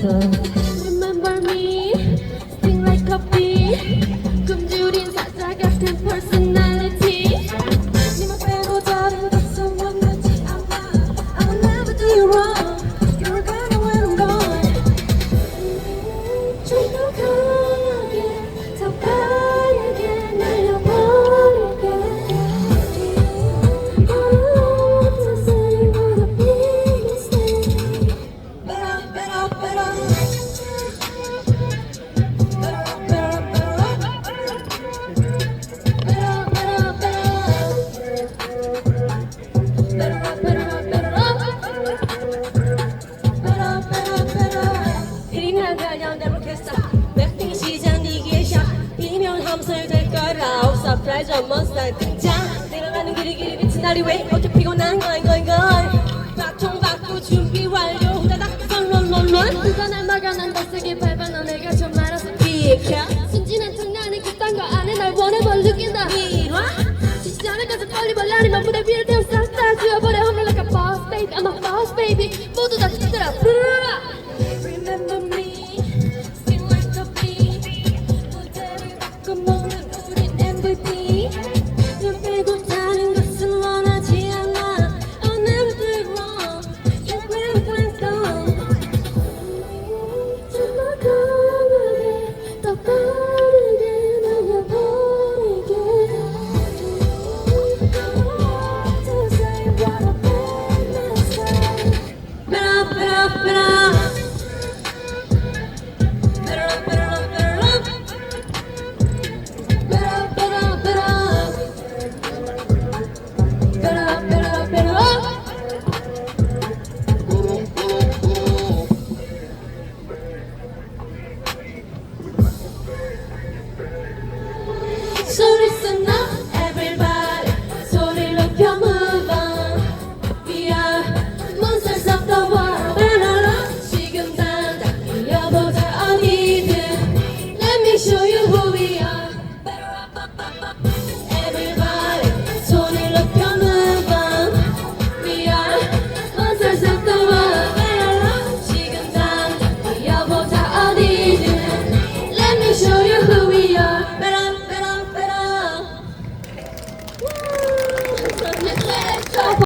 Remember me, sing like a bee. 거라 서프라이즈 몬스터 등장 내려가는 길이 길이 비친 날이 왜 이렇게 피곤한 거야 이거 이거. 바통 받고 준비 완료. 후다닥 런런런 누가 날 막아난다 세게 밟아 너 내가 좀 알아서 비켜. 순진한 장난이 그딴 거 안해 날 원해 뭘 느낀다 이와 지치지 않을 것을 빨리 벌라니만 무대 위를 태워 싹다 지워버려 I'm like a boss baby. I'm a boss baby. 모두 다 시들어. 부르르라 So listen up.